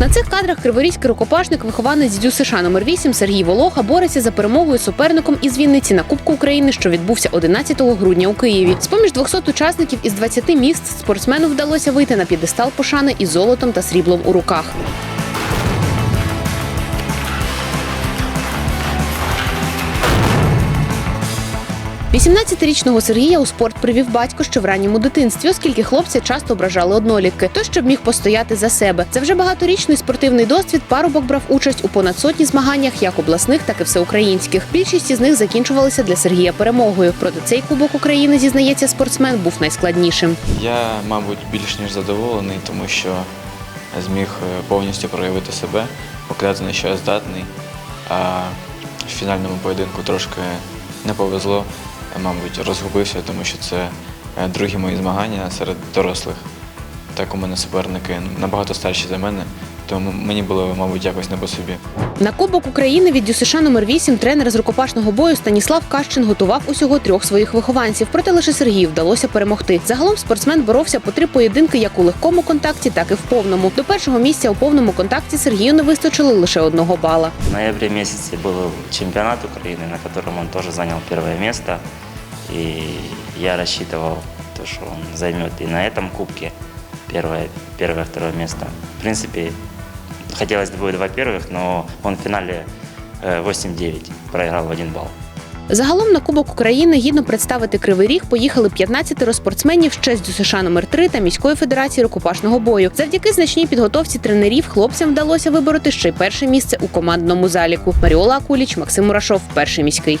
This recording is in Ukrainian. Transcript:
На цих кадрах криворізький рукопашник, вихованець дю США номер 8 Сергій Волоха бореться за перемогою суперником із Вінниці на Кубку України, що відбувся 11 грудня у Києві. З поміж 200 учасників із 20 міст спортсмену вдалося вийти на п'єдестал пошани із золотом та сріблом у руках. 18-річного Сергія у спорт привів батько ще в ранньому дитинстві, оскільки хлопця часто ображали однолітки. Той, щоб міг постояти за себе. Це вже багаторічний спортивний досвід. Парубок брав участь у понад сотні змаганнях, як обласних, так і всеукраїнських. Більшість із них закінчувалися для Сергія перемогою. Проте цей кубок України, зізнається спортсмен, був найскладнішим. Я, мабуть, більш ніж задоволений, тому що зміг е, повністю проявити себе, показати на що я здатний. А в фінальному поєдинку трошки не повезло, мабуть, розгубився, тому що це е, другі мої змагання серед дорослих. Так у мене суперники набагато старші за мене, тому мені було, мабуть, якось не по собі. На Кубок України від ДЮСШ номер 8 тренер з рукопашного бою Станіслав Кащин готував усього трьох своїх вихованців, проте лише Сергію вдалося перемогти. Загалом спортсмен боровся по три поєдинки як у легкому контакті, так і в повному. До першого місця у повному контакті Сергію не вистачило лише одного бала. В ноябре месяце был чемпионат Украины, на котором он тоже занял первое место. И я рассчитывал, то, что он займет и на этом кубке первое, первое второе место. В принципе, хотелось бы два первых, но он в финале э, 8-9 проиграл в один балл. Загалом на Кубок України гідно представити Кривий Ріг поїхали 15 спортсменів ще з ДЮСШ номер 3 та міської федерації рукопашного бою. Завдяки значній підготовці тренерів хлопцям вдалося вибороти ще й перше місце у командному заліку. Маріола Акуліч, Максим Мурашов, перший міський.